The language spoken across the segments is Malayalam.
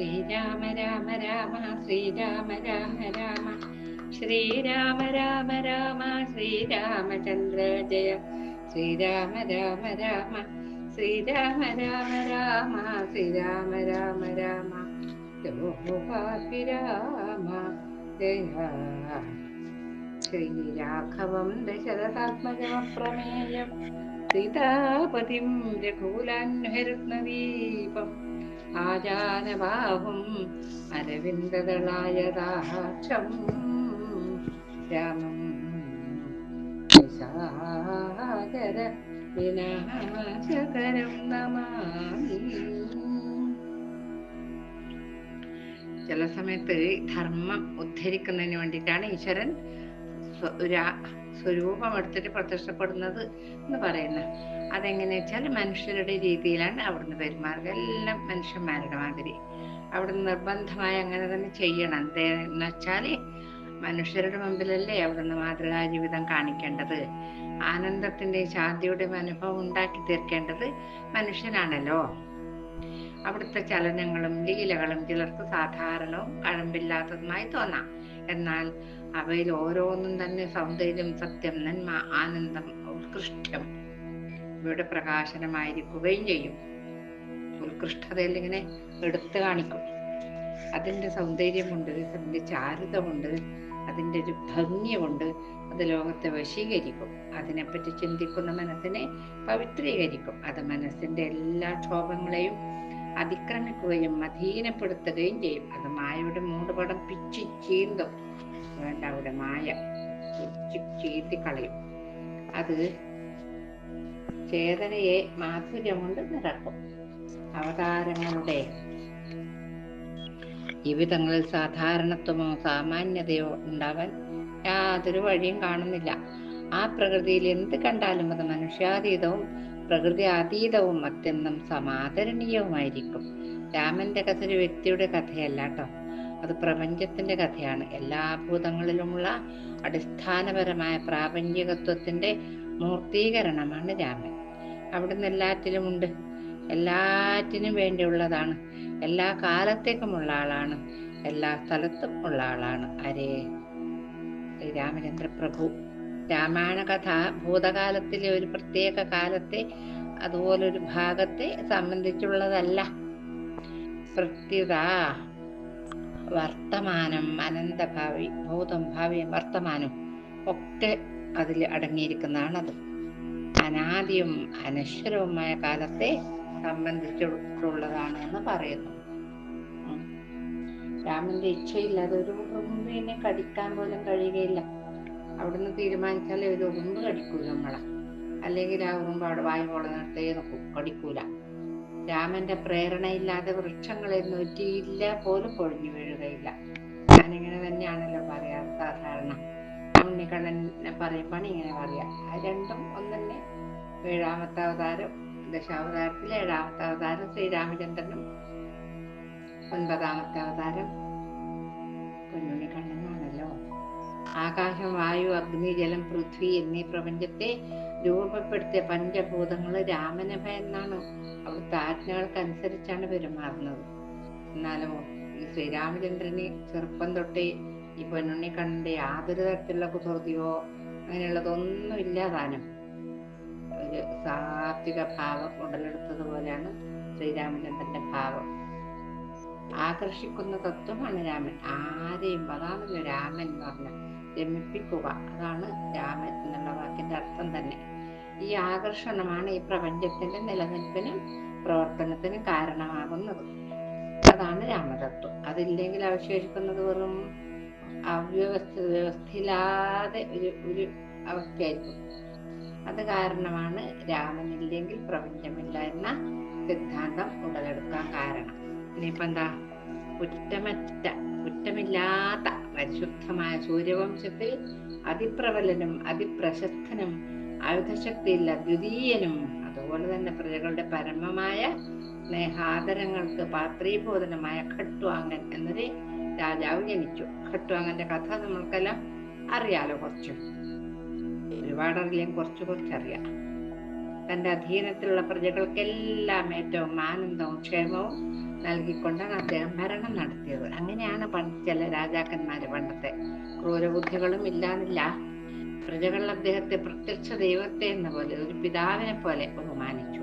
ശ്രീരാമ രാമ രാമ ശ്രീരാമ രാമ രാമ ശ്രീരാമ രാമ രാമ ശ്രീരാമചന്ദ്ര ജയ ശ്രീരാമ രാമ രാമ ശ്രീരാമ രാമ രാമ ശ്രീരാമ രാമ രാമ. ലോകാപി രാമ ജയ. ശ്രീരാഘവം ദശരഥാത്മജമപ്രമേയം സീതാപതിം രഘൂലാൻഹരത്നദീപം. ആജാനബാഹും അരവിന്ദദളായതാക്ഷം. രാമം വിശാകര വിനാശകരം നമാമി. ചില സമയത്ത് ധർമ്മം ഉദ്ധരിക്കുന്നതിന് വേണ്ടിയിട്ടാണ് ഈശ്വരൻ സ്വ- രാ- സ്വരൂപം എടുത്തിട്ട് പ്രത്യക്ഷപ്പെടുന്നത് എന്ന് പറയുന്നത്. അതെങ്ങനെ വെച്ചാൽ മനുഷ്യരുടെ രീതിയിലാണ് അവിടുന്ന് പെരുമാറുക. എല്ലാം മനുഷ്യന്മാരുടെ മാതിരി. അവിടുന്ന് നിർബന്ധമായി അങ്ങനെ തന്നെ ചെയ്യണം. എന്തെന്ന് വെച്ചാൽ മനുഷ്യരുടെ മുമ്പിലല്ലേ അവിടുന്ന് മാതൃകാ ജീവിതം കാണിക്കേണ്ടത്. ആനന്ദത്തിന്റെ ശാന്തിയുടെയും അനുഭവം ഉണ്ടാക്കി തീർക്കേണ്ടത് മനുഷ്യനാണല്ലോ. അവിടുത്തെ ചലനങ്ങളും ലീലകളും ചിലർക്ക് സാധാരണവും കഴമ്പില്ലാത്തതുമായി തോന്നാം. എന്നാൽ അവയിൽ ഓരോന്നും തന്നെ സൗന്ദര്യം സത്യം നന്മ ആനന്ദം ഉത്കൃഷ്ടം ഇവയുടെ പ്രകാശനമായിരിക്കുകയും ചെയ്യും. ഉത്കൃഷ്ടതയിൽ ഇങ്ങനെ എടുത്തു കാണിക്കും. അതിന്റെ സൗന്ദര്യമുണ്ട് അതിന്റെ ചാരുതമുണ്ട് അതിന്റെ ഒരു ഭംഗിയുണ്ട് അത് ലോകത്തെ വശീകരിക്കും. അതിനെപ്പറ്റി ചിന്തിക്കുന്ന മനസ്സിനെ പവിത്രീകരിക്കും. അത് മനസ്സിന്റെ എല്ലാ ക്ഷോഭങ്ങളെയും അതിക്രമിക്കുകയും അധീനപ്പെടുത്തുകയും ചെയ്യും. അത് മായയുടെ മൂടുപടം പിച്ചി ചീന്തും. വേണ്ട അവിടെ മായ അത് ചേതനയെ മാധുര്യം കൊണ്ട് നിറക്കും. അവതാരങ്ങളുടെ ജീവിതങ്ങളിൽ സാധാരണത്വമോ സാമാന്യതയോ ഉണ്ടാവാൻ യാതൊരു വഴിയും കാണുന്നില്ല. ആ പ്രകൃതിയിൽ എന്ത് കണ്ടാലും അത് മനുഷ്യാതീതവും പ്രകൃതി അതീതവും അത്യന്തം സമാദരണീയവുമായിരിക്കും. രാമന്റെ കഥ ഒരു വ്യക്തിയുടെ കഥയല്ല കേട്ടോ. അത് പ്രപഞ്ചത്തിന്റെ കഥയാണ്. എല്ലാ ഭൂതങ്ങളിലുമുള്ള അടിസ്ഥാനപരമായ പ്രാപഞ്ചികത്വത്തിന്റെ മൂർത്തീകരണമാണ് രാമൻ. അവിടുന്ന് എല്ലാറ്റിലുമുണ്ട് എല്ലാറ്റിനും വേണ്ടിയുള്ളതാണ്. എല്ലാ കാലത്തേക്കുമുള്ള ആളാണ്. എല്ലാ സ്ഥലത്തും ഉള്ള ആളാണ്. അരേ രാമചന്ദ്ര പ്രഭു. രാമായണ കഥ ഭൂതകാലത്തിലെ ഒരു പ്രത്യേക കാലത്തെ അതുപോലൊരു ഭാഗത്തെ സംബന്ധിച്ചുള്ളതല്ല. പ്രത്യുത വർത്തമാനം അനന്തഭാവി ഭൂതം ഭാവിയും വർത്തമാനവും ഒക്കെ അതിൽ അത് അനാദിയും അനശ്വരവുമായ കാലത്തെ സംബന്ധിച്ചിട്ടുള്ളതാണ് എന്ന് പറയുന്നു. രാമന്റെ ഇച്ഛയില്ലാതെ ഒരു ഉറുമ്പിനെ കടിക്കാൻ പോലും കഴിയുകയില്ല. അവിടുന്ന് തീരുമാനിച്ചാലേ ഒരു ഉറുമ്പ് കടിക്കൂല നമ്മളെ. അല്ലെങ്കിൽ ആ ഉറുമ്പ് അവിടെ വായു കൊള്ളുന്നിടത്തേ നോക്കും കടിക്കൂല. രാമന്റെ പ്രേരണയില്ലാതെ വൃക്ഷങ്ങളെ നൂറ്റിയില്ല പോലും പൊഴിഞ്ഞു വീഴുകയില്ല. ഞാനിങ്ങനെ തന്നെയാണല്ലോ പറയാറ് സാധാരണ. ഉണ്ണിക്കണ്ണനെ പറയുമ്പോൾ ഇങ്ങനെ പറയാ. രണ്ടും ഒന്നെ ഏഴാമത്തെ അവതാരം ദശാവതാരത്തിലെ ഏഴാമത്തെ അവതാരം ശ്രീരാമചന്ദ്രനും ഒൻപതാമത്തെ അവതാരം. കുഞ്ഞുണ്ണിക്കണ്ണനാണല്ലോ ആകാശം വായു അഗ്നി ജലം പൃഥ്വി എന്നീ പ്രപഞ്ചത്തെ രൂപപ്പെടുത്തിയ പഞ്ചഭൂതങ്ങൾ രാമനെ ഭയന്നാണ് അവിടുത്തെ ആജ്ഞകൾക്കനുസരിച്ചാണ് പെരുമാറുന്നത്. എന്നാലോ ഈ ശ്രീരാമചന്ദ്രന് ചെറുപ്പം തൊട്ടേ ഈ പെണ്ണുണ്ണി പൊന്നുണ്ണിക്കണ്ണന്റെ യാതൊരു തരത്തിലുള്ള കുസൃതിയോ അങ്ങനെയുള്ളതൊന്നും ഇല്ലാതാനും ഒരു സാത്വിക ഭാവം ഉടലെടുത്തതുപോലെയാണ് ശ്രീരാമചന്ദ്രന്റെ ഭാവം. ആകർഷിക്കുന്ന തത്വമാണ് രാമൻ. ആരെയും അതാണല്ലോ രാമൻ എന്ന് പറഞ്ഞ രമിപ്പിക്കുക അതാണ് രാമൻ എന്നുള്ള വാക്കിന്റെ അർത്ഥം തന്നെ. ഈ ആകർഷണമാണ് ഈ പ്രപഞ്ചത്തിന്റെ നിലനിൽപ്പിനും പ്രവർത്തനത്തിനും കാരണമാകുന്നത്. അതാണ് രാമതത്വം. അതില്ലെങ്കിൽ അവശേഷിക്കുന്നത് വെറും അവ്യവസ്ഥ വ്യവസ്ഥയില്ലാതെ ഒരു ഒരു അവസ്ഥയായിരിക്കും. അത് കാരണമാണ് രാമനില്ലെങ്കിൽ പ്രപഞ്ചമില്ല എന്ന സിദ്ധാന്തം ഉടലെടുക്കാൻ കാരണം. ഇനിയിപ്പോ എന്താ? കുറ്റമറ്റ കുറ്റമില്ലാത്ത പരിശുദ്ധമായ സൂര്യവംശത്തിൽ അതിപ്രബലനും അതിപ്രശസ്തനും ആയുധശക്തിയില്ല ദ്വിതീയനും. അതുപോലെ തന്നെ പ്രജകളുടെ പരമമായ സ്നേഹാദരങ്ങൾക്ക് പാത്രീബോധനമായ ഖട്വാങ്ങൻ എന്നൊരു രാജാവ് ജനിച്ചു. ഖട്വാങ്ങന്റെ കഥ നമ്മൾക്കെല്ലാം അറിയാലോ കുറച്ച്. ഒരുപാടറിയാം കുറച്ച് കുറച്ചറിയാം. തന്റെ അധീനത്തിലുള്ള പ്രജകൾക്കെല്ലാം ഏറ്റവും ആനന്ദവും ക്ഷേമവും നൽകിക്കൊണ്ടാണ് അദ്ദേഹം ഭരണം നടത്തിയത്. അങ്ങനെയാണ് പണ്ട് ചില രാജാക്കന്മാര് പണ്ടത്തെ ക്രൂരബുദ്ധികളും ഇല്ലാന്നില്ല. പ്രജകൾ അദ്ദേഹത്തെ പ്രത്യക്ഷ ദൈവത്തെ എന്ന പോലെ ഒരു പിതാവിനെ പോലെ ബഹുമാനിച്ചു.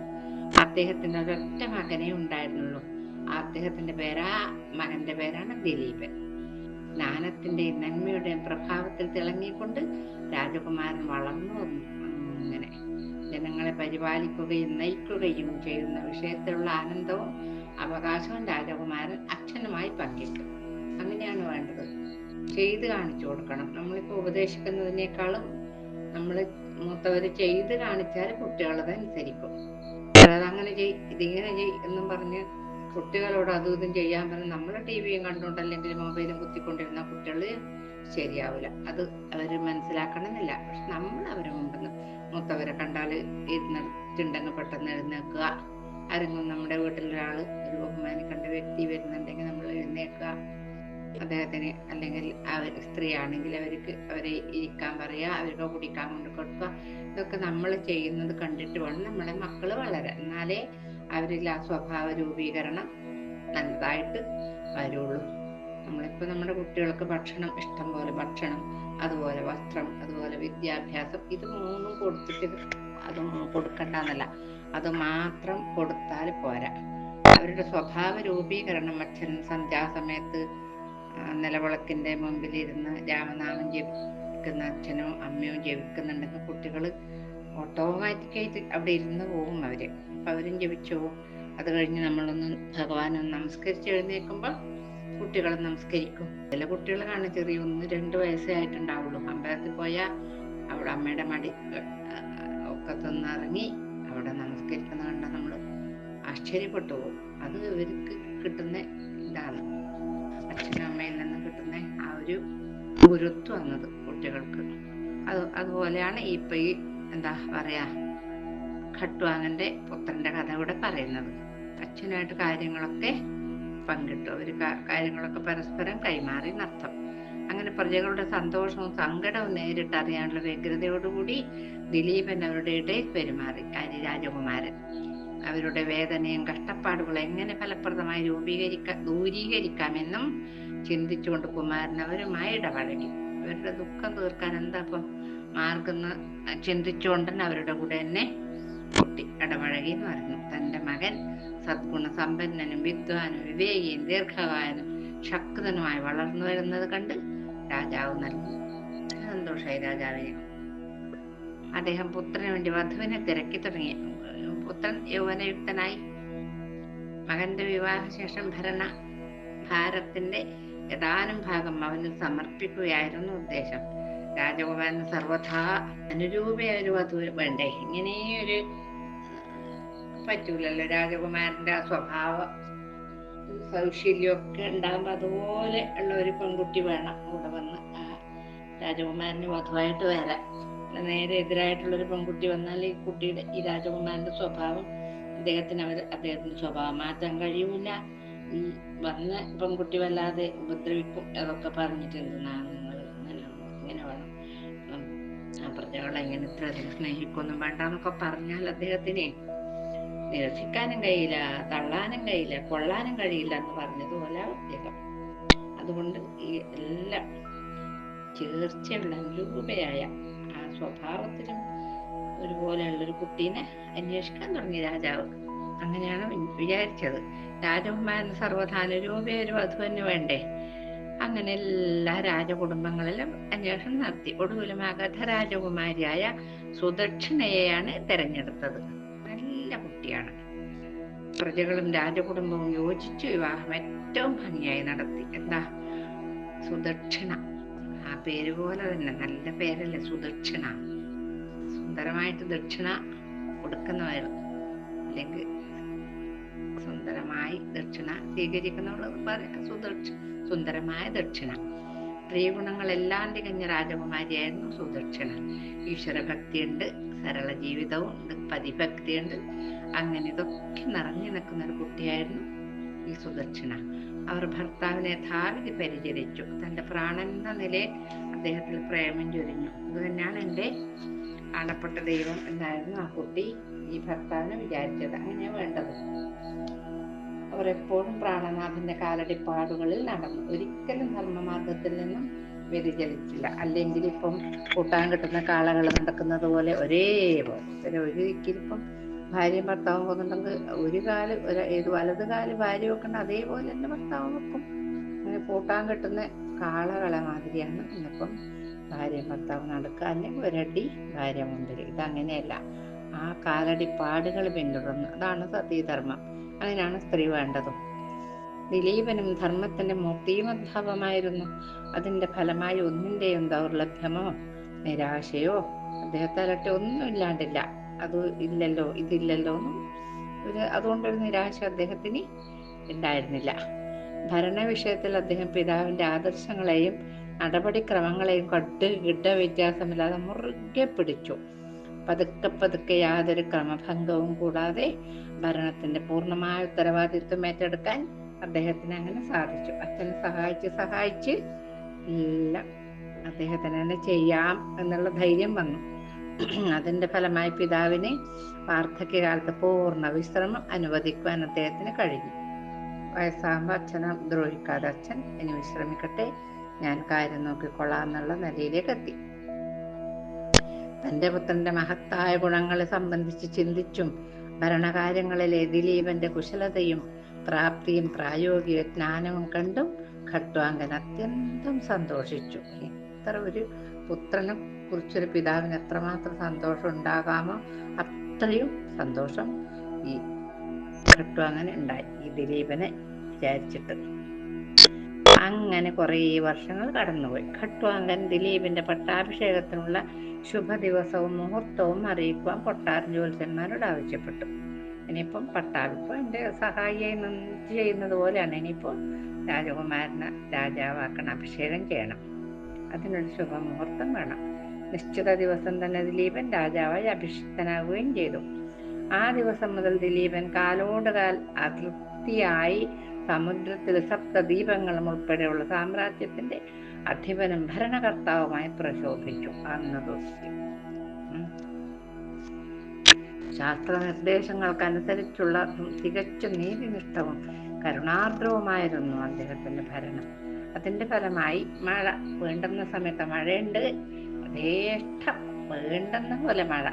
അദ്ദേഹത്തിന് ഒരൊറ്റ മകനേ ഉണ്ടായിരുന്നുള്ളൂ. അദ്ദേഹത്തിന്റെ പേരാ മകന്റെ പേരാണ് ദിലീപൻ. ജ്ഞാനത്തിന്റെയും നന്മയുടെയും പ്രഭാവത്തിൽ തിളങ്ങിക്കൊണ്ട് രാജകുമാരൻ വളർന്നു വന്നു. അങ്ങനെ ജനങ്ങളെ പരിപാലിക്കുകയും നയിക്കുകയും ചെയ്യുന്ന വിഷയത്തിലുള്ള ആനന്ദവും അവകാശവും രാജകുമാരൻ അച്ഛനുമായി പങ്കിട്ടു. അങ്ങനെയാണ് വേണ്ടത്. ചെയ്ത് കാണിച്ചു കൊടുക്കണം. നമ്മളിപ്പോ ഉപദേശിക്കുന്നതിനേക്കാളും നമ്മൾ മൂത്തവര് ചെയ്ത് കാണിച്ചാൽ കുട്ടികളത് അനുസരിക്കും അതങ്ങനെ ചെയ് ഇതിങ്ങനെ ചെയ് എന്നും പറഞ്ഞ് കുട്ടികളോട് അതും ഇതും ചെയ്യാൻ പറഞ്ഞ് നമ്മൾ ടി വിയും കണ്ടുകൊണ്ട് അല്ലെങ്കിൽ മൊബൈലും കുത്തിക്കൊണ്ടിരുന്ന കുട്ടികൾ ശരിയാവില്ല അത് അവർ മനസ്സിലാക്കണമെന്നില്ല. പക്ഷെ നമ്മൾ അവരെ മുമ്പിൽ മൂത്തവരെ കണ്ടാൽ ഇരുന്നിട്ടുണ്ടെങ്കിൽ പെട്ടെന്ന് എഴുന്നേക്കുക. ആരെങ്കിലും നമ്മുടെ വീട്ടിലൊരാൾ ഒരു ബഹുമാനിക്കേണ്ട വ്യക്തി വരുന്നുണ്ടെങ്കിൽ നമ്മൾ എഴുന്നേക്കുക. അദ്ദേഹത്തിന് അല്ലെങ്കിൽ അവർ സ്ത്രീ ആണെങ്കിൽ അവർക്ക് അവരെ ഇരിക്കാൻ പറയുക അവർക്ക് കുടിക്കാൻ കൊണ്ട് കൊടുക്കുക. ഇതൊക്കെ നമ്മൾ ചെയ്യുന്നത് കണ്ടിട്ട് വേണം നമ്മളെ മക്കൾ വളരാൻ. എന്നാലേ അവരിൽ ആ സ്വഭാവ രൂപീകരണം നല്ലതായിട്ട് വരുള്ളൂ. നമ്മളിപ്പോ നമ്മുടെ കുട്ടികൾക്ക് ഭക്ഷണം ഇഷ്ടം പോലെ ഭക്ഷണം അതുപോലെ വസ്ത്രം അതുപോലെ വിദ്യാഭ്യാസം ഇത് മൂന്നും കൊടുത്തിട്ട് അത് കൊടുക്കണ്ടെന്നല്ല. അത് മാത്രം കൊടുത്താൽ പോരാ. അവരുടെ സ്വഭാവ രൂപീകരണം അച്ഛൻ സന്ധ്യാസമയത്ത് നിലവിളക്കിന്റെ മുമ്പിൽ ഇരുന്ന് രാമനാമം ജപിക്കുന്ന അച്ഛനോ അമ്മയോ ജപിക്കുന്നുണ്ടെങ്കിൽ കുട്ടികൾ ഓട്ടോമാറ്റിക്കായിട്ട് അവിടെ ഇരുന്ന് പോകും അവർ. അപ്പൊ അവരും ജപിച്ചോ അത് കഴിഞ്ഞ് നമ്മളൊന്ന് ഭഗവാനൊന്ന് നമസ്കരിച്ച് എഴുന്നേൽക്കുമ്പോൾ കുട്ടികൾ നമസ്കരിക്കും. ചില കുട്ടികൾ കാണാൻ ചെറിയ ഒന്ന് രണ്ട് വയസ്സേ ആയിട്ടുണ്ടാവുള്ളൂ. അമ്പലത്തിൽ പോയാൽ അവിടെ അമ്മയുടെ മടി ഒക്കെ ഇറങ്ങി അവിടെ നമസ്കരിക്കുന്ന കണ്ട നമ്മൾ ആശ്ചര്യപ്പെട്ടു പോകും. അത് ഇവർക്ക് കിട്ടുന്ന അച്ഛനും അമ്മയിൽ നിന്ന് കിട്ടുന്ന ആ ഒരു ഗുരുത്വം എന്നത് കുട്ടികൾക്ക്. അത് അതുപോലെയാണ് ഇപ്പൊ ഈ എന്താ പറയാ ഖട്വാങ്ങന്റെ പുത്രന്റെ കഥ ഇവിടെ പറയുന്നത്. അച്ഛനായിട്ട് കാര്യങ്ങളൊക്കെ പങ്കിട്ടു. അവർ കാര്യങ്ങളൊക്കെ പരസ്പരം കൈമാറി നടത്തും. അങ്ങനെ പ്രജകളുടെ സന്തോഷവും സങ്കടവും നേരിട്ട് അറിയാനുള്ള വ്യഗ്രതയോടുകൂടി ദിലീപൻ അവരുടെ ഇടയിൽ പെരുമാറി. രാജകുമാരൻ. അവരുടെ വേദനയും കഷ്ടപ്പാടുകളും എങ്ങനെ ഫലപ്രദമായി രൂപീകരിക്ക ദൂരീകരിക്കാമെന്നും ചിന്തിച്ചുകൊണ്ട് കുമാരൻ അവരുമായി ഇടപഴകി. അവരുടെ ദുഃഖം തീർക്കാൻ എന്താ ഇപ്പം മാർഗം ചിന്തിച്ചുകൊണ്ട് തന്നെ അവരുടെ കൂടെ തന്നെ കുട്ടി ഇടപഴകി എന്ന് പറഞ്ഞു. തന്റെ മകൻ സദ്ഗുണ സമ്പന്നനും വിദ്വാനും വിവേകിയും ദീർഘകാലം ശക്തനുമായി വളർന്നു വരുന്നത് കണ്ട് രാജാവ് നൽകി സന്തോഷമായി രാജാവിന്. അദ്ദേഹം പുത്രന് വേണ്ടി വധുവിനെ തിരക്കി തുടങ്ങി. പുത്രൻ യൗവനയുക്തനായി. മകന്റെ വിവാഹശേഷം ഭരണ ഭാരത്തിന്റെ ഏതാനും ഭാഗം അവന് സമർപ്പിക്കുകയായിരുന്നു ഉദ്ദേശം. രാജകുമാരൻ സർവഥാ അനുരൂപ ഒരു വധു വേണ്ടേ? ഇങ്ങനെയൊരു പറ്റൂലല്ലോ രാജകുമാരന്റെ ആ സ്വഭാവ സൗശല്യമൊക്കെ ഉണ്ടാകുമ്പോ അതുപോലെ ഉള്ള ഒരു പെൺകുട്ടി വേണം. ഇവിടെ വന്ന് രാജകുമാരന് വധുവായിട്ട് വരാൻ. നേരെ എതിരായിട്ടുള്ള ഒരു പെൺകുട്ടി വന്നാൽ ഈ കുട്ടിയുടെ ഈ രാജകുമാരന്റെ സ്വഭാവം അദ്ദേഹത്തിന് അവർ അദ്ദേഹത്തിന്റെ സ്വഭാവം മാറ്റാൻ കഴിയൂല. ഈ വന്ന പെൺകുട്ടി വല്ലാതെ ഉപദ്രവിക്കും അതൊക്കെ പറഞ്ഞിട്ട് എന്തിനാണ് നിങ്ങൾ ഇങ്ങനെ ഇങ്ങനെ വേണം. പ്രജകളെ അധികം സ്നേഹിക്കൊന്നും വേണ്ട എന്നൊക്കെ പറഞ്ഞാൽ അദ്ദേഹത്തിനെ നിരസിക്കാനും കഴിയില്ല തള്ളാനും കഴിയില്ല കൊള്ളാനും കഴിയില്ല എന്ന് പറഞ്ഞതുപോലെ അദ്ദേഹം അതുകൊണ്ട് ഈ എല്ലാം ചേർച്ചയുള്ള അനുരൂപയായ ആ സ്വഭാവത്തിലും ഒരുപോലെയുള്ളൊരു കുട്ടീനെ അന്വേഷിക്കാൻ തുടങ്ങി രാജാവ്. അങ്ങനെയാണ് വിചാരിച്ചത്. രാജകുമാരന് സർവധാനുരൂപയ അത് തന്നെ വേണ്ടേ? അങ്ങനെ എല്ലാ രാജകുടുംബങ്ങളിലും അന്വേഷണം നടത്തി. ഒടുവിൽ അഗധ രാജകുമാരിയായ സുദക്ഷിണയെയാണ് തെരഞ്ഞെടുത്തത്. നല്ല കുട്ടിയാണ്. പ്രജകളും രാജകുടുംബവും യോജിച്ചു വിവാഹം ഏറ്റവും ഭംഗിയായി നടത്തി. എന്താ? സുദക്ഷിണ. പേര് പോലെ തന്നെ നല്ല പേരല്ലേ സുദക്ഷിണ. സുന്ദരമായിട്ട് ദക്ഷിണ കൊടുക്കുന്നവർ അല്ലെങ്കിൽ സുന്ദരമായി ദക്ഷിണ സ്വീകരിക്കുന്നവർ പറയാം. സുദക്ഷ സുന്ദരമായ ദക്ഷിണ. സ്ത്രീഗുണങ്ങളെല്ലാം തികഞ്ഞ രാജകുമാരിയായിരുന്നു സുദക്ഷിണ. ഈശ്വരഭക്തിയുണ്ട് സരള ജീവിതവും പതിഭക്തിയുണ്ട്. അങ്ങനെ ഇതൊക്കെ നിറഞ്ഞു നിൽക്കുന്ന ഒരു കുട്ടിയായിരുന്നു ഈ സുദക്ഷിണ. അവർ ഭർത്താവിനെ യഥാവിധി പരിചരിച്ചു. തന്റെ പ്രാണൻ എന്ന നിലയിൽ അദ്ദേഹത്തിൽ പ്രേമം ചൊരിഞ്ഞു. അതുതന്നെയാണ് എന്റെ കാണപ്പെട്ട ദൈവം എന്നായിരുന്നു ആ കുട്ടി ഈ ഭർത്താവിനെ വിചാരിച്ചത്. അങ്ങനെയാണ് വേണ്ടത്. അവർ എപ്പോഴും പ്രാണനാഥന്റെ കാലടിപ്പാടുകളിൽ നടന്നു. ഒരിക്കലും ധർമ്മമാർഗത്തിൽ നിന്നും വ്യതിചലിച്ചില്ല. അല്ലെങ്കിൽ ഇപ്പം കൂട്ടാൻ കിട്ടുന്ന കാളകൾ നടക്കുന്നത് പോലെ ഒരേ പോലെ ഒരിക്കലും ഇപ്പം ഭാര്യയും ഭർത്താവും പോകുന്നുണ്ടെങ്കിൽ ഒരു കാൽ ഒരു ഏത് വലത് കാൽ ഭാര്യ വെക്കണം അതേപോലെ തന്നെ ഭർത്താവ് വെക്കും. അങ്ങനെ പൂട്ടാൻ കിട്ടുന്ന കാളകളെ മാതിരിയാണ് ഇന്നിപ്പം ഭാര്യ ഭർത്താവ് അല്ലെങ്കിൽ ഒരടി ഭാര്യ മുന്തിരി. ഇതങ്ങനെയല്ല. ആ കാലടി പാടുകൾ പിന്തുടർന്നു. അതാണ് സതീധർമ്മം. അങ്ങനെയാണ് സ്ത്രീ വേണ്ടതും. ദിലീപനും ധർമ്മത്തിന്റെ മൂർത്തിമദ്ഭാവമായിരുന്നു അതിന്റെ ഫലമായി ഒന്നിന്റെയും ദൗർലഭ്യമോ നിരാശയോ അദ്ദേഹത്തെ അലട്ടി ഒന്നും ഇല്ലാണ്ടില്ല. അത് ഇല്ലല്ലോ ഇതില്ലല്ലോ എന്നും ഒരു അതുകൊണ്ടൊരു നിരാശ അദ്ദേഹത്തിന് ഉണ്ടായിരുന്നില്ല. ഭരണ വിഷയത്തിൽ അദ്ദേഹം പിതാവിന്റെ ആദർശങ്ങളെയും നടപടിക്രമങ്ങളെയും കട്ട് കിട്ട വ്യത്യാസമില്ലാതെ മുറുകെ പിടിച്ചു. പതുക്കെ പതുക്കെ യാതൊരു ക്രമഭംഗവും കൂടാതെ ഭരണത്തിന്റെ പൂർണമായ ഉത്തരവാദിത്വം ഏറ്റെടുക്കാൻ അദ്ദേഹത്തിന് അങ്ങനെ സാധിച്ചു. അച്ഛനെ സഹായിച്ച് സഹായിച്ച് എല്ലാം അദ്ദേഹത്തിന് തന്നെ ചെയ്യാം എന്നുള്ള ധൈര്യം വന്നു. അതിന്റെ ഫലമായി പിതാവിന് വാർദ്ധക്യകാലത്ത് പൂർണ വിശ്രമം അനുവദിക്കുവാൻ അദ്ദേഹത്തിന് കഴിഞ്ഞു. വയസ്സാകുമ്പോൾ അച്ഛനെ ദ്രോഹിക്കാതെ അച്ഛൻ ഇനി വിശ്രമിക്കട്ടെ ഞാൻ കാര്യം നോക്കിക്കൊള്ളാം എന്നുള്ള നിലയിലേക്ക് എത്തി. തന്റെ പുത്രന്റെ മഹത്തായ ഗുണങ്ങളെ സംബന്ധിച്ച് ചിന്തിച്ചും ഭരണകാര്യങ്ങളിലെ ദിലീപന്റെ കുശലതയും പ്രാപ്തിയും പ്രായോഗിക ജ്ഞാനവും കണ്ടും ഖട്വാങ്കൻ അത്യന്തം സന്തോഷിച്ചു. ഇത്ര ഒരു പുത്രനെ കുറിച്ചൊരു പിതാവിന് എത്രമാത്രം സന്തോഷം ഉണ്ടാകാമോ അത്രയും സന്തോഷം ഈ ഖട്വാങ്കന് ഉണ്ടായി ഈ ദിലീപനെ വിചാരിച്ചിട്ട്. അങ്ങനെ കുറേ വർഷങ്ങൾ കടന്നുപോയി. ഘട്ടുവാങ്കൻ ദിലീപിന്റെ പട്ടാഭിഷേകത്തിനുള്ള ശുഭ ദിവസവും മുഹൂർത്തവും അറിയിക്കുവാൻ കൊട്ടാരം ജ്യോത്സ്യന്മാരോട് ആവശ്യപ്പെട്ടു. ഇനിയിപ്പം പട്ടാഭിപ്പം എന്റെ സഹായിയായി നിന്ന് ചെയ്യുന്നത് പോലെയാണ്. ഇനിയിപ്പോൾ രാജകുമാരനെ രാജാവാക്കണം അഭിഷേകം ചെയ്യണം. അതിനൊരു ശുഭമുഹൂർത്തം വേണം. നിശ്ചിത ദിവസം തന്നെ ദിലീപൻ രാജാവായി അഭിഷിക്തനാവുകയും ചെയ്തു. ആ ദിവസം മുതൽ ദിലീപൻ കാലോട് കാൽ അതൃപ്തിയായി സമുദ്രത്തിൽ സപ്തദീപങ്ങളും ഉൾപ്പെടെയുള്ള സാമ്രാജ്യത്തിന്റെ അധിപനും ഭരണകർത്താവുമായി പ്രശോഭിച്ചു. അന്ന് ദിവസം ശാസ്ത്ര നിർദ്ദേശങ്ങൾക്കനുസരിച്ചുള്ള തികച്ചും നീതിനിഷ്ഠവും കരുണാർദ്രവുമായിരുന്നു അദ്ദേഹത്തിന്റെ ഭരണം. അതിന്റെ ഫലമായി മഴ വേണ്ടുന്ന സമയത്ത് മഴയുണ്ട്. യഥേഷ്ടം വേണ്ടെന്ന പോലെ മഴ.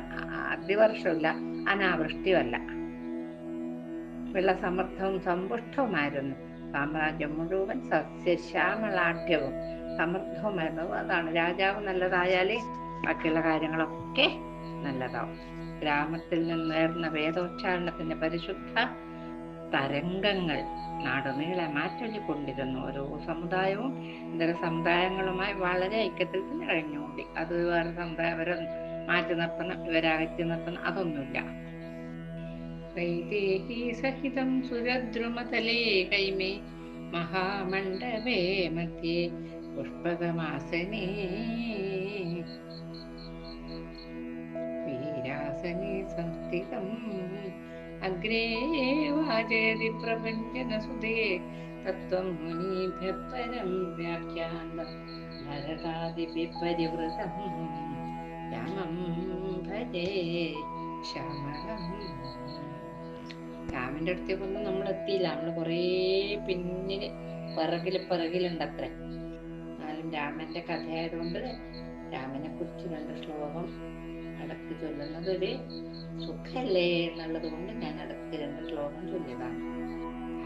അതിവർഷമില്ല അനാവൃഷ്ടിയുമല്ല. വെള്ളസമൃദ്ധവും സമ്പുഷ്ടവുമായിരുന്നു. സാമ്രാജ്യം മുഴുവൻ സസ്യശ്യാമളാഠ്യവും സമൃദ്ധവുമായിരുന്നു. അതാണ് രാജാവ് നല്ലതായാലേ ബാക്കിയുള്ള കാര്യങ്ങളൊക്കെ നല്ലതാവും. ഗ്രാമത്തിൽ നിന്നുയർന്ന വേദോച്ചാരണത്തിന്റെ പരിശുദ്ധ തരംഗങ്ങൾ നാടുനീളെ മാറ്റൊല്ലിക്കൊണ്ടിരുന്നു ഓരോ സമുദായവും ഇതര സമുദായങ്ങളുമായി വളരെ ഐക്യത്തിൽ തന്നെ കഴിഞ്ഞുകൂടി അത് വേറെ സമുദായം അവരെ മാറ്റി നിർത്തണം ഇവരെ അകറ്റി നിർത്തണം അതൊന്നുമില്ല. സഹിതം കൈമേ മഹാമണ്ഡപേ മധ്യേ പുഷ്പകമാസനേ. വീരാസനേ സംസ്ഥിതം അഗ്രേ വാചയതി പ്രപഞ്ചനസുതേ തത്വം മുനീഭ്യഃ പരം വ്യാഖ്യാന്തം ഭരതാദിഭിः പരിവൃതം രാമം ഭജേ ശമണം രാമന്റെ അടുത്തേക്കൊന്നും നമ്മൾ എത്തിയില്ല. നമ്മൾ കുറേ പിന്നിൽ പിറകിൽ പിറകിലുണ്ടത്രേ. എന്നാലും രാമന്റെ കഥയായതുകൊണ്ട് രാമനെ കുറിച്ച് രണ്ട് ശ്ലോകം അടക്ക് ചൊല്ലുന്നത് ഒരു സുഖല്ലേ എന്നുള്ളത് കൊണ്ട് ഞാൻ അടുത്ത് രണ്ട് ശ്ലോകം ചൊല്ലിയതാണ്.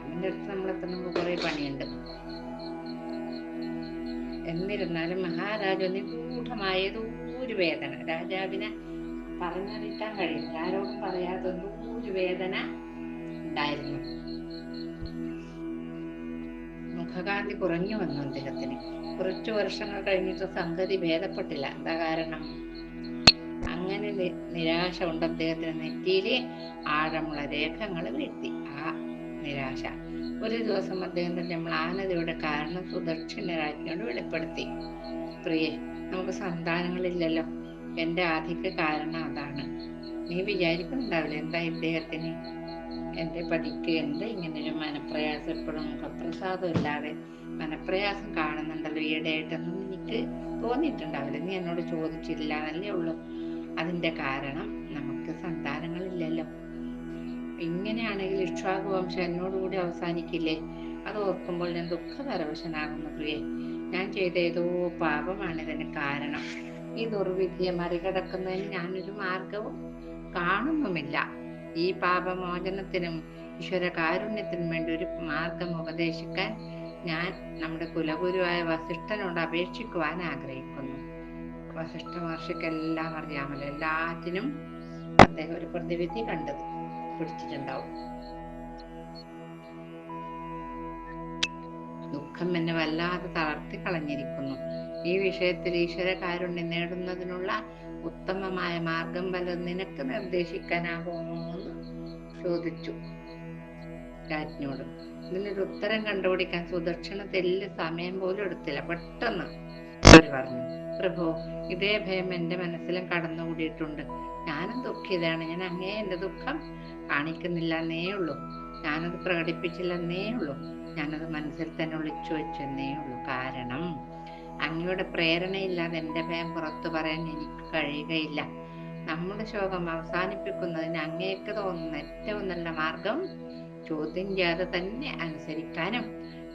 അതിന്റെ അടുത്ത് എത്തുമ്പോൾ കുറെ പണിയുണ്ട്. എന്നിരുന്നാലും മഹാരാജ നിഗൂഢമായ ഒരു വേദന. രാജാവിനെ പറഞ്ഞറിയിക്കാൻ കഴിയില്ല. ആരോടും പറയാത്ത ഒരു വേദന ഉണ്ടായിരുന്നു. മുഖകാന്തി കുറഞ്ഞു വന്നു അദ്ദേഹത്തിന്. കുറച്ചു വർഷങ്ങൾ കഴിഞ്ഞിട്ട് സംഗതി ഭേദപ്പെട്ടില്ല. എന്താ കാരണം? അങ്ങനെ നിരാശ ഉണ്ട് അദ്ദേഹത്തിന്. നെറ്റിയിൽ ആഴമുള്ള രേഖകൾ വീഴ്ത്തി ആ നിരാശ. ഒരു ദിവസം അദ്ദേഹം തന്റെ മ്ലാനതയുടെ കാരണം സുദക്ഷിണരാജ്ഞിയോട് വെളിപ്പെടുത്തി. പ്രിയെ നമുക്ക് സന്താനങ്ങളില്ലല്ലോ. എന്റെ ആധിക്യ കാരണം അതാണ്. നീ വിചാരിക്കുന്നുണ്ടാവില്ല എന്താ ഇദ്ദേഹത്തിന്? എന്റെ പതിക്ക് എന്താ ഇങ്ങനെ ഒരു മനപ്രയാസം? എപ്പോഴും മുഖപ്രസാദം ഇല്ലാതെ മനപ്രയാസം കാണുന്നുണ്ടല്ലോ ഈയിടെയായിട്ടൊന്നും എനിക്ക് തോന്നിയിട്ടുണ്ടാവില്ല. നീ എന്നോട് ചോദിച്ചില്ല. എന്നല്ലേ ഉള്ളൂ. അതിന്റെ കാരണം നമുക്ക് സന്താനങ്ങളില്ലല്ലോ. ഇങ്ങനെയാണെങ്കിൽ ഇക്ഷ്വാകു വംശം എന്നോടുകൂടി അവസാനിക്കില്ലേ? അത് ഓർക്കുമ്പോൾ ഞാൻ ദുഃഖപരവശനാകുന്നു പ്രിയെ. ഞാൻ ചെയ്ത ഏതോ പാപമാണ് ഇതിന് കാരണം. ഈ ദുർവിധിയെ മറികടക്കുന്നതിന് ഞാനൊരു മാർഗവും കാണുന്നുമില്ല. ഈ പാപമോചനത്തിനും ഈശ്വര കാരുണ്യത്തിനും വേണ്ടി ഒരു മാർഗം ഉപദേശിക്കാൻ ഞാൻ നമ്മുടെ കുലഗുരുവായ വസിഷ്ഠനോട് അപേക്ഷിക്കുവാൻ ആഗ്രഹിക്കുന്നു. വസിഷ്ഠ മഹർഷിക്കെല്ലാം അറിയാമല്ലോ എല്ലാത്തിനും അദ്ദേഹം ഒരു പ്രതിവിധി കണ്ടത് പിടിച്ചിട്ടുണ്ടാവും. ദുഃഖം എന്നെ വല്ലാതെ തളർത്തി കളഞ്ഞിരിക്കുന്നു. ഈ വിഷയത്തിൽ ഈശ്വര കാരുണ്യം നേടുന്നതിനുള്ള ഉത്തമമായ മാർഗം വല്ലതും നിനക്ക് നിർദ്ദേശിക്കാനാകുമോ ചോദിച്ചു രാജ്ഞിയോട്. ഇതിനൊരു ഉത്തരം കണ്ടുപിടിക്കാൻ സുദക്ഷിണ തെല്ല് സമയം പോലും എടുത്തില്ല. പെട്ടെന്ന് പറഞ്ഞു. പ്രഭു ഇതേ ഭയം എന്റെ മനസ്സിലും കടന്നുകൂടിയിട്ടുണ്ട്. ഞാനും ദുഃഖിതാണ്. ഞാൻ അങ്ങേ എന്റെ ദുഃഖം കാണിക്കുന്നില്ല എന്നേ ഉള്ളൂ. ഞാനത് പ്രകടിപ്പിച്ചില്ലെന്നേ ഉള്ളൂ. ഞാനത് മനസ്സിൽ തന്നെ ഒളിച്ചു വെച്ചെന്നേ ഉള്ളൂ. കാരണം അങ്ങയുടെ പ്രേരണയില്ലാതെ എന്റെ ഭയം പുറത്തു പറയാൻ എനിക്ക് കഴിയുകയില്ല. നമ്മുടെ ശോകം അവസാനിപ്പിക്കുന്നതിന് അങ്ങേക്ക് തോന്നുന്ന ഏറ്റവും നല്ല മാർഗം ചോദ്യം ചെയ്യാതെ തന്നെ അനുസരിക്കാനും.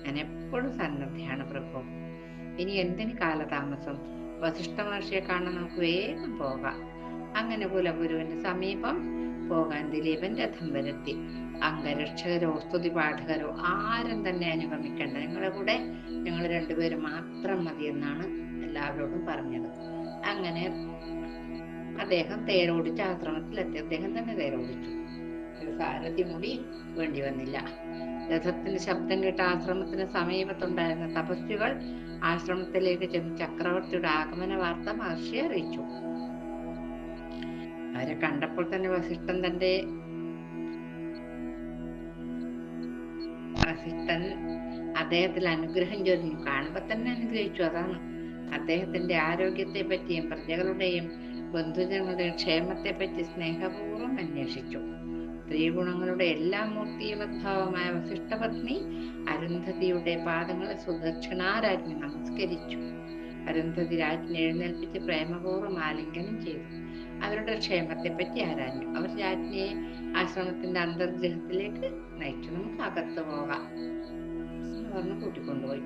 ഞാൻ എപ്പോഴും സന്നദ്ധയാണ് പ്രഭു. ഇനി എന്തിന് കാലതാമസം? വസിഷ്ഠ മഹർഷിയെ കാണാൻ നമുക്ക് വേഗം പോകാം. അങ്ങനെ കുലഗുരുവിന്റെ സമീപം പോകാൻ ദിലീപൻ രഥം വരുത്തി. അംഗരക്ഷകരോ സ്തുതി പാഠകരോ ആരും തന്നെ അനുഗമിക്കേണ്ട. നിങ്ങളുടെ കൂടെ ഞങ്ങൾ രണ്ടുപേരും മാത്രം മതി എന്നാണ് എല്ലാവരോടും പറഞ്ഞത്. അങ്ങനെ അദ്ദേഹം തേരോടിച്ച് ആശ്രമത്തിലെത്തി. അദ്ദേഹം തന്നെ തേരോടിച്ചു. ഒരു സാരഥി മുടി വേണ്ടി വന്നില്ല. രഥത്തിന്റെ ശബ്ദം കേട്ട് ആശ്രമത്തിന് സമീപത്തുണ്ടായിരുന്ന തപസ്വികൾ ആശ്രമത്തിലേക്ക് ചെന്ന് ചക്രവർത്തിയുടെ ആഗമന വാർത്ത മഹർഷിയെ അറിയിച്ചു. അവരെ കണ്ടപ്പോൾ തന്നെ വസിഷ്ഠൻ തന്റെ വസിഷ്ഠൻ അദ്ദേഹത്തിൽ അനുഗ്രഹം ചൊരിഞ്ഞു കാണുമ്പോ തന്നെ അനുഗ്രഹിച്ചു. അതാണ് അദ്ദേഹത്തിന്റെ ആരോഗ്യത്തെ പറ്റിയും പ്രജകളുടെയും ബന്ധുജനങ്ങളുടെയും ക്ഷേമത്തെ പറ്റി സ്നേഹപൂർവം അന്വേഷിച്ചു. സ്ത്രീഗുണങ്ങളുടെ എല്ലാ മൂർത്തിവദ്ഭാവമായ വസിഷ്ഠപത്നി അരുന്ധതിയുടെ പാദങ്ങളെ സുദക്ഷിണാരാജ്ഞി നമസ്കരിച്ചു. അരുന്ധതി രാജ്ഞി എഴുന്നേൽപ്പിച്ച് പ്രേമപൂർവം ആലിംഗനം ചെയ്തു. അവരുടെ ക്ഷേമത്തെ പറ്റി ആരാഞ്ഞു? അവർ രാജ്ഞിയെ ആശ്രമത്തിന്റെ അന്തർഗ്രഹത്തിലേക്ക് നയിച്ചു. നമുക്ക് അകത്ത് പോകാം. പറഞ്ഞ് കൂട്ടിക്കൊണ്ടുപോയി.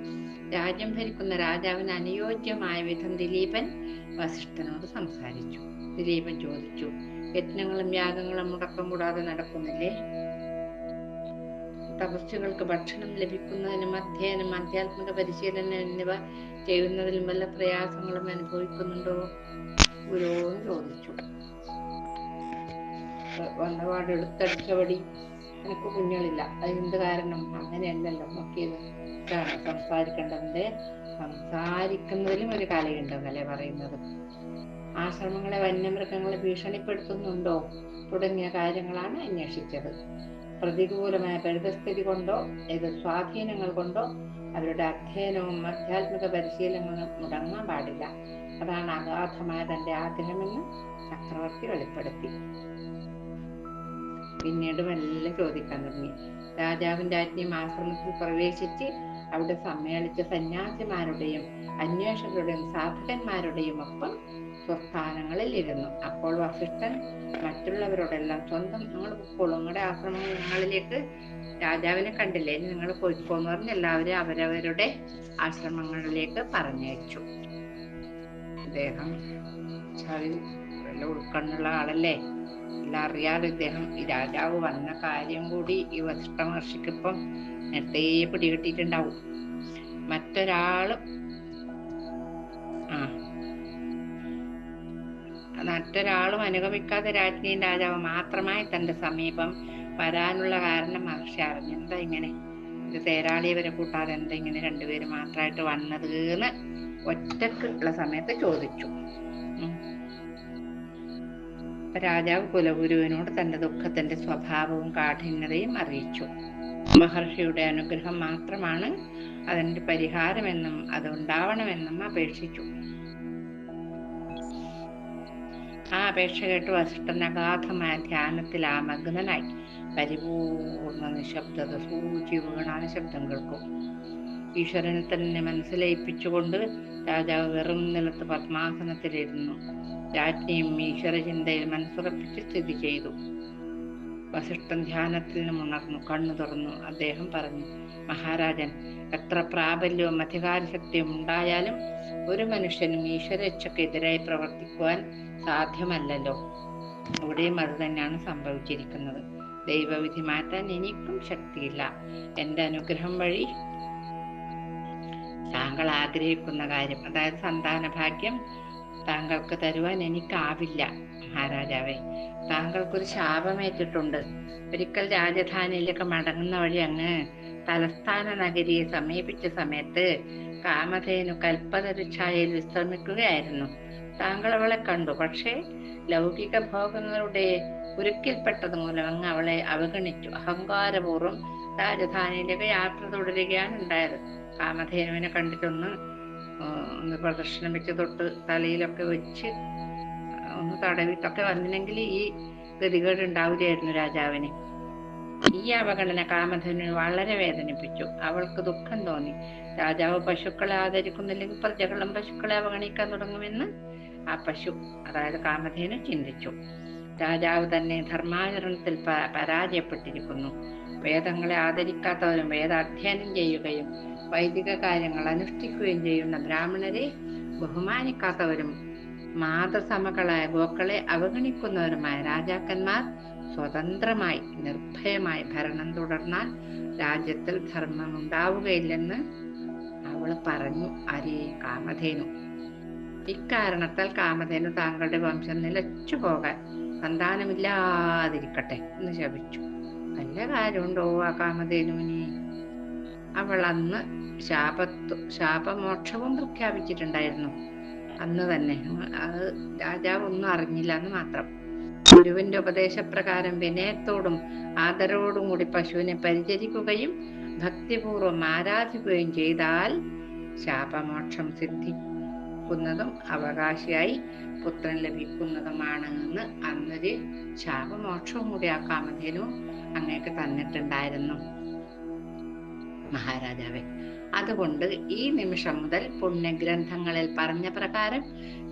രാജ്യം ഭരിക്കുന്ന രാജാവിന് അനുയോജ്യമായ വിധം ദിലീപൻ വസിഷ്ഠനോട് സംസാരിച്ചു. ദിലീപൻ ചോദിച്ചു യജ്ഞങ്ങളും യാഗങ്ങളും മുടക്കം കൂടാതെ നടക്കുന്നില്ലേ? തപസ്സുകൾക്ക് ഭക്ഷണം ലഭിക്കുന്നതിനും അധ്യയനം ആധ്യാത്മിക പരിശീലനം എന്നിവ ചെയ്യുന്നതിലും വല്ല പ്രയാസങ്ങളും അനുഭവിക്കുന്നുണ്ടോ? ഗുരു ചോദിച്ചു. വന്നപാട് എടുത്തടിച്ചപടി. എനിക്ക് കുഞ്ഞുങ്ങളില്ല അതിനെന്ത് കാരണം? അങ്ങനെയല്ലല്ലോ. നോക്കിയത് ഇതാണ് സംസാരിക്കേണ്ടതിന്റെ സംസാരിക്കുന്നതിലും ഒരു കലയുണ്ടെന്നല്ലേ പറയുന്നത്. ആശ്രമങ്ങളെ വന്യമൃഗങ്ങളെ ഭീഷണിപ്പെടുത്തുന്നുണ്ടോ? തുടങ്ങിയ കാര്യങ്ങളാണ് അന്വേഷിച്ചത്. പ്രതികൂലമായ പരിതസ്ഥിതി കൊണ്ടോ എതിർ സ്വാധീനങ്ങൾ കൊണ്ടോ അവരുടെ അധ്യയനവും ആധ്യാത്മിക പരിശീലനങ്ങളും മുടങ്ങാൻ പാടില്ല. അതാണ് അഗാധമായ തന്റെ ആഗ്രഹമെന്ന് ചക്രവർത്തി വെളിപ്പെടുത്തി. പിന്നീട് മെല്ലെ ചോദിക്കാൻ തുടങ്ങി. രാജാവിന്റെ ആജ്ഞയും ആശ്രമത്തിൽ പ്രവേശിച്ച് അവിടെ സമ്മേളിച്ച സന്യാസിമാരുടെയും അന്വേഷകരുടെയും സാധകന്മാരുടെയും ഒപ്പം സ്വസ്ഥാനങ്ങളിൽ ഇരുന്നു അപ്പോൾ വസിഷ്ഠൻ മറ്റുള്ളവരോടെല്ലാം സ്വന്തം നിങ്ങൾ പൊക്കോളൂ നിങ്ങളുടെ ആശ്രമം നിങ്ങളിലേക്ക് രാജാവിനെ കണ്ടില്ലേ? നിങ്ങൾ പോയിക്കോന്ന് പറഞ്ഞ് എല്ലാവരും അവരവരുടെ ആശ്രമങ്ങളിലേക്ക് പറഞ്ഞയച്ചു. അദ്ദേഹം ഉൾക്കണ്ണുള്ള ആളല്ലേ? എല്ലാം അറിയാതെ ഇദ്ദേഹം ഈ രാജാവ് വന്ന കാര്യം കൂടി ഈ വസിഷ്ഠ മഹർഷിക്കിപ്പം നേരത്തെ പിടികിട്ടിയിട്ടുണ്ടാവും. മറ്റൊരാളും ആ മറ്റൊരാളും അനുഗമിക്കാതെ രാജ്ഞിയും രാജാവ് മാത്രമായി തന്റെ സമീപം വരാനുള്ള കാരണം മഹർഷി അറിഞ്ഞു. എന്താ ഇങ്ങനെ? ഇത് തേരാളി വരെ കൂട്ടാതെ എന്താ ഇങ്ങനെ രണ്ടുപേരും മാത്രമായിട്ട് വന്നത് എന്ന് ഒറ്റയ്ക്ക് ഉള്ള സമയത്ത് ചോദിച്ചു. രാജാവ് കുലഗുരുവിനോട് തന്റെ ദുഃഖത്തിന്റെ സ്വഭാവവും കാഠിന്യതയും അറിയിച്ചു. മഹർഷിയുടെ അനുഗ്രഹം മാത്രമാണ് അതിന്റെ പരിഹാരമെന്നും അത് ഉണ്ടാവണമെന്നും അപേക്ഷിച്ചു. ആ അപേക്ഷ കേട്ട് വസിഷ്ഠൻ അഗാധമായ ധ്യാനത്തിൽ ആ മഗ്നനായി. പരിപൂർണ നിശബ്ദത സൂചി വീണാന ശബ്ദം കേൾക്കും. ഈശ്വരനെ തന്നെ മനസ്സിലയിപ്പിച്ചുകൊണ്ട് രാജാവ് വെറും നിലത്ത് പത്മാസനത്തിലിരുന്നു. രാജ്ഞിയും ഈശ്വര ചിന്തയിൽ മനസ്സുറപ്പിച്ച് സ്ഥിതി ചെയ്തു. വസിഷ്ഠൻ ധ്യാനത്തിൽ നിന്നും ഉണർന്നു കണ്ണു തുറന്നു. അദ്ദേഹം പറഞ്ഞു മഹാരാജൻ. എത്ര പ്രാബല്യവും അധികാരശക്തിയും ഉണ്ടായാലും ഒരു മനുഷ്യനും ഈശ്വരേച്ഛക്കെതിരായി പ്രവർത്തിക്കുവാൻ സാധ്യമല്ലല്ലോ. ഇവിടെയും അത് തന്നെയാണ് സംഭവിച്ചിരിക്കുന്നത്. ദൈവവിധി മാറ്റാൻ എനിക്കും ശക്തിയില്ല. എന്റെ അനുഗ്രഹം വഴി താങ്കൾ ആഗ്രഹിക്കുന്ന കാര്യം അതായത് സന്താന ഭാഗ്യം താങ്കൾക്ക് തരുവാൻ എനിക്കാവില്ല മഹാരാജാവേ. താങ്കൾക്കൊരു ശാപമേറ്റിട്ടുണ്ട്. ഒരിക്കൽ രാജധാനിയിലേക്ക് മടങ്ങുന്ന വഴി അങ്ങ് തലസ്ഥാന നഗരിയെ സമീപിച്ച സമയത്ത് കാമധേനു കൽപ്പതരുച്ഛായയിൽ വിശ്രമിക്കുകയായിരുന്നു. താങ്കൾ അവളെ കണ്ടു. പക്ഷേ ലൗകിക ഭോഗങ്ങളുടെ ഉരുക്കിൽപ്പെട്ടത് മൂലം അങ്ങ് അവളെ അവഗണിച്ചു. അഹങ്കാരപൂർവം രാജധാനിയിലേക്ക് യാത്ര തുടരുകയാണ് ഉണ്ടായത് കാമധേനുവിനെ കണ്ടിട്ടൊന്ന് ഒന്ന് പ്രദർശനം വെച്ച് തൊട്ട് തലയിലൊക്കെ വെച്ച് ഒന്ന് തടവിട്ടൊക്കെ വന്നില്ലെങ്കിൽ ഈ ഗതികേട് ഉണ്ടാവില്ലായിരുന്നു രാജാവിന്. ഈ അവഗണന കാമധനു വളരെ വേദനിപ്പിച്ചു. അവൾക്ക് ദുഃഖം തോന്നി. രാജാവ് പശുക്കളെ ആദരിക്കുന്നില്ലെങ്കിൽ പ്രജകളും പശുക്കളെ അവഗണിക്കാൻ തുടങ്ങുമെന്ന് ആ പശു അതായത് കാമധേനു ചിന്തിച്ചു. രാജാവ് തന്നെ ധർമാചരണത്തിൽ പരാജയപ്പെട്ടിരിക്കുന്നു. വേദങ്ങളെ ആദരിക്കാത്തവരും വേദാധ്യയനം ചെയ്യുകയും വൈദിക കാര്യങ്ങൾ അനുഷ്ഠിക്കുകയും ചെയ്യുന്ന ബ്രാഹ്മണരെ ബഹുമാനിക്കാത്തവരും മാതൃസമകളായ ഗോക്കളെ അവഗണിക്കുന്നവരുമായ രാജാക്കന്മാർ സ്വതന്ത്രമായി നിർഭയമായി ഭരണം തുടർന്നാൽ രാജ്യത്തിൽ ധർമ്മം ഉണ്ടാവുകയില്ലെന്ന് അവൾ പറഞ്ഞു അരേ കാമധേനു. ഇക്കാരണത്താൽ കാമധേനു താങ്കളുടെ വംശം നിലച്ചു പോകാൻ സന്താനമില്ലാതിരിക്കട്ടെ എന്ന് ശപിച്ചു. നല്ല കാര്യമുണ്ടോ ആ കാമധേനുവിന് അവൾ അന്ന് ശാപത്തു ശാപമോക്ഷവും പ്രഖ്യാപിച്ചിട്ടുണ്ടായിരുന്നു. അന്ന് തന്നെ അത് രാജാവ് ഒന്നും അറിഞ്ഞില്ല എന്ന് മാത്രം. ഗുരുവിന്റെ ഉപദേശപ്രകാരം വിനയത്തോടും ആദരവോടും കൂടി പശുവിനെ പരിചരിക്കുകയും ഭക്തിപൂർവം ആരാധിക്കുകയും ചെയ്താൽ ശാപമോക്ഷം സിദ്ധിക്കുന്നതും അവകാശിയായി പുത്രൻ ലഭിക്കുന്നതുമാണ് എന്ന് അന്നൊരു ശാപമോക്ഷവും കൂടി ആ കാമധേനു അങ്ങേക്ക് തന്നിട്ടുണ്ടായിരുന്നു. മഹാരാജാവെ അതുകൊണ്ട് ഈ നിമിഷം മുതൽ പുണ്യഗ്രന്ഥങ്ങളിൽ പറഞ്ഞ പ്രകാരം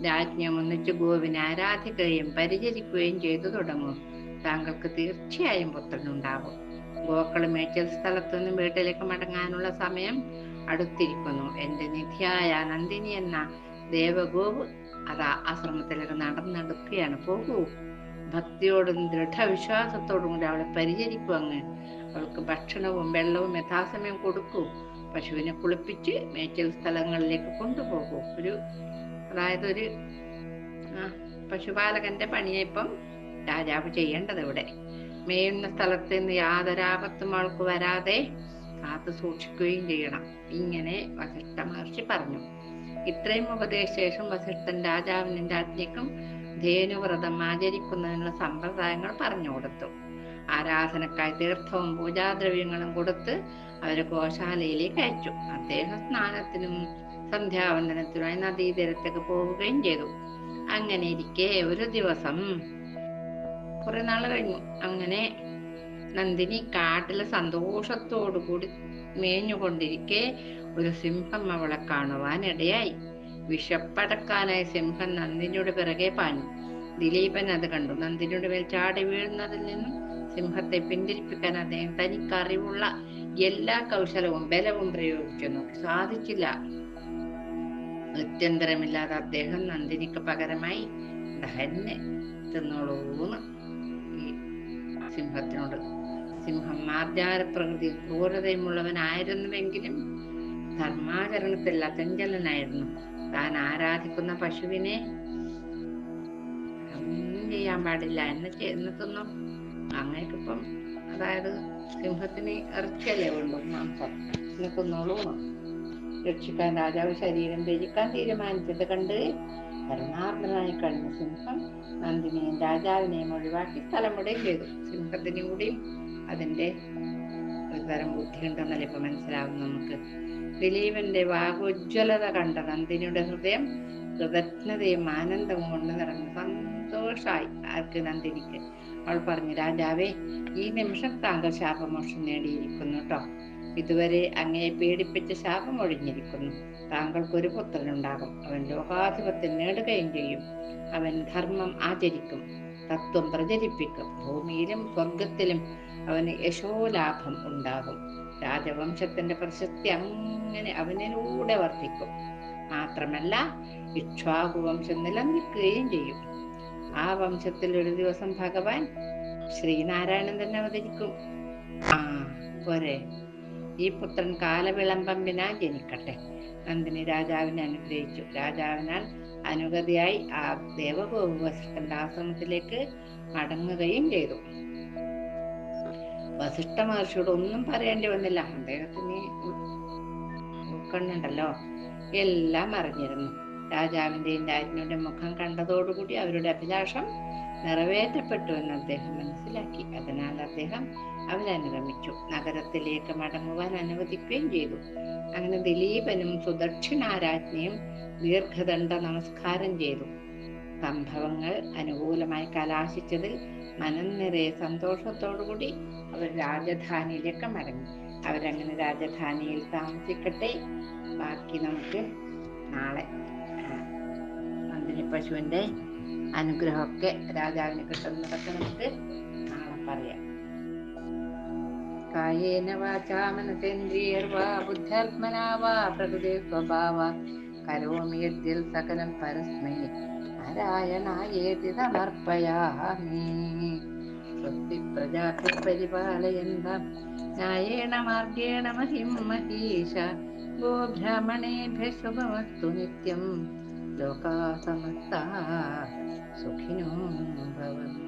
രാജ്ഞം ഒന്നിച്ച് ഗോവിനെ ആരാധിക്കുകയും പരിചരിക്കുകയും ചെയ്തു തുടങ്ങും. താങ്കൾക്ക് തീർച്ചയായും പുത്രനുണ്ടാവും. ഗോക്കൾ മേച്ചൽ സ്ഥലത്തു നിന്ന് വീട്ടിലേക്ക് മടങ്ങാനുള്ള സമയം അടുത്തിരിക്കുന്നു. എന്റെ നിധിയായ നന്ദിനി എന്ന ദേവഗോവ് അതാ ആശ്രമത്തിലേക്ക് നടന്നെടുക്കുകയാണ്. പോകൂ. ഭക്തിയോടും ദൃഢവിശ്വാസത്തോടും കൂടി അവളെ പരിചരിക്കൂ അങ്ങ്. അവൾക്ക് ഭക്ഷണവും വെള്ളവും യഥാസമയം കൊടുക്കൂ. പശുവിനെ കുളിപ്പിച്ച് മേച്ചൽ സ്ഥലങ്ങളിലേക്ക് കൊണ്ടുപോകൂ. ഒരു അതായത് ഒരു പശുപാലകന്റെ പണിയെ ഇപ്പം രാജാവ് ചെയ്യേണ്ടത് ഇവിടെ. മേയുന്ന സ്ഥലത്ത് നിന്ന് യാതൊരാപത്തും അവൾക്ക് വരാതെ കാത്തു സൂക്ഷിക്കുകയും ചെയ്യണം. ഇങ്ങനെ വസിഷ്ഠ മഹർഷി പറഞ്ഞു. ഇത്രയും ഉപദേശശേഷം ശേഷം വസിഷ്ഠൻ രാജാവിനും രാജ്ഞിക്കും ധേനുവ്രതം ആചരിക്കുന്നതിനുള്ള സമ്പ്രദായങ്ങൾ പറഞ്ഞു കൊടുത്തു. ആരാധനക്കായി തീർത്ഥവും പൂജാദ്രവ്യങ്ങളും കൊടുത്ത് അവരെ ഗോശാലയിലേക്ക് അയച്ചു. അദ്ദേഹം സ്നാനത്തിനും സന്ധ്യാവന്ദനത്തിനുമായി നദീതീരത്തേക്ക് പോവുകയും ചെയ്തു. അങ്ങനെ ഇരിക്കെ ഒരു ദിവസം കുറെ നാൾ കഴിഞ്ഞു. അങ്ങനെ നന്ദിനി കാട്ടിലെ സന്തോഷത്തോടു കൂടി മേഞ്ഞുകൊണ്ടിരിക്കെ ഒരു സിംഹം അവളെ കാണുവാൻ ഇടയായി. വിഷപ്പടക്കാനായി സിംഹം നന്ദിനിയുടെ പിറകെ പാഞ്ഞു. ദിലീപൻ അത് കണ്ടു. നന്ദിനിയുടെ മേൽ ചാടി വീഴുന്നതിൽ നിന്നും സിംഹത്തെ പിന്തിരിപ്പിക്കാൻ അദ്ദേഹം തനിക്കറിവുള്ള എല്ലാ കൗശലവും ബലവും പ്രയോഗിച്ചു. നോക്കി സാധിച്ചില്ല. ഗത്യന്തരമില്ലാതെ അദ്ദേഹം നന്ദിനിക്ക് പകരമായി ദഹന്നെ തിന്നോളൂന്ന് ഈ സിംഹത്തിനോട്. സിംഹം മാർജാര പ്രകൃതി ക്രൂരതയുമുള്ളവനായിരുന്നുവെങ്കിലും ധർമാചരണത്തിൽ അചഞ്ചലനായിരുന്നു. താൻ ആരാധിക്കുന്ന പശുവിനെ ഒന്നും ചെയ്യാൻ പാടില്ല. എന്ന് ചെന്ന് തിന്നു. അങ്ങേക്കിപ്പം അതായത് സിംഹത്തിന് ഇറച്ചിയല്ലേ ഉള്ളൂ. മാംസം. ഇന്ന് തിന്നോളൂ രക്ഷിക്കാൻ രാജാവ് ശരീരം ത്യജിക്കാൻ തീരുമാനിച്ചത് കണ്ട് കരുണാർദ്രനായി കഴിഞ്ഞ സിംഹം നന്ദിനെയും രാജാവിനെയും ഒഴിവാക്കി സ്ഥലം വിടുകയും ചെയ്തു. സിംഹത്തിന് അതിന്റെ ഒരു തരം ബുദ്ധിയുണ്ടെന്നല്ല ഇപ്പൊ മനസ്സിലാവും നമുക്ക്? ദിലീപന്റെ വാഗോജ്വലത കണ്ട നന്ദിനിയുടെ ഹൃദയം കൃതജ്ഞതയും ആനന്ദവും കൊണ്ട് നിറഞ്ഞു. സന്തോഷായി ആർക്ക് നന്ദിനിക്ക്. അവൾ പറഞ്ഞു രാജാവേ ഈ നിമിഷം താങ്കൾ ശാപമോക്ഷം നേടിയിരിക്കുന്നു കേട്ടോ ഇതുവരെ അങ്ങയെ പീഡിപ്പിച്ച ശാപം ഒഴിഞ്ഞിരിക്കുന്നു. താങ്കൾക്ക് താങ്കൾക്കൊരു പുത്രനുണ്ടാകും. അവൻ ലോകാധിപത്യം നേടുകയും ചെയ്യും. അവൻ ധർമ്മം ആചരിക്കും തത്വം പ്രചരിപ്പിക്കും ഭൂമിയിലും സ്വർഗത്തിലും അവന് യശോലാഭം ഉണ്ടാകും. രാജവംശത്തിന്റെ പ്രശസ്തി അങ്ങനെ അവനിലൂടെ വർദ്ധിക്കും. മാത്രമല്ല ഇക്ഷ്വാകു വംശം നിലനിൽക്കുകയും ചെയ്യും. ആ വംശത്തിൽ ഒരു ദിവസം ഭഗവാൻ ശ്രീനാരായണൻ തന്നെ അവതരിക്കും. ആ പോരെ. ഈ പുത്രൻ കാലവിളംബമ്പിനാ ജനിക്കട്ടെ. നന്ദിനി രാജാവിനെ അനുഗ്രഹിച്ചു. രാജാവിനാൽ അനുഗതിയായി ആ ദേവഗോപു വസിഷ്ഠന്റെ ആശ്രമത്തിലേക്ക് മടങ്ങുകയും ചെയ്തു. വസിഷ്ഠ മഹർഷിയോട് ഒന്നും പറയേണ്ടി വന്നില്ല. അദ്ദേഹത്തിന് ഉൾക്കൊണ്ടുണ്ടല്ലോ എല്ലാം അറിഞ്ഞിരുന്നു. രാജാവിന്റെയും രാജ്ഞിയുടെ മുഖം കണ്ടതോടുകൂടി അവരുടെ അഭിലാഷം നിറവേറ്റപ്പെട്ടു എന്ന് അദ്ദേഹം മനസ്സിലാക്കി. അതിനാൽ അദ്ദേഹം അവരനുഗമിച്ചു നഗരത്തിലേക്ക് മടങ്ങുവാൻ അനുവദിക്കുകയും ചെയ്തു. അങ്ങനെ ദിലീപനും സുദക്ഷിണാരാജ്ഞിയും ദീർഘദണ്ഡ നമസ്കാരം ചെയ്തു. സംഭവങ്ങൾ അനുകൂലമായി കലാശിച്ചതിൽ മനം നിറയെ സന്തോഷത്തോടുകൂടി അവർ രാജധാനിയിലേക്ക് മടങ്ങി. അവരങ്ങനെ രാജധാനിയിൽ താമസിക്കട്ടെ. ബാക്കി നമുക്ക് നാളെ. നന്ദിനി പശുവിന്റെ അനുഗ്രഹമൊക്കെ രാജാവിന് കിട്ടുന്നതൊക്കെ നമുക്ക് നാളെ പറയാം. കായേന വാചാ മനസേന്ദ്രിയർവാ ബുദ്ധ്യാത്മനാ വാ പ്രകൃതി സ്വഭാവ കരോമി യദ്യൽ സകലം പരസ്മൈ നാരായണായേതി സമർപ്പയാമി സ്വസ്തി പ്രജാതി പരിപാലയന്ത ന്യായേണ മാർഗേണ മഹിം മഹീശ ഗോബ്രാഹ്മണേഭ്യ ശുഭമസ്തു നിത്യം ലോകാ സമസ്ത സുഖിനോ ഭവന്തു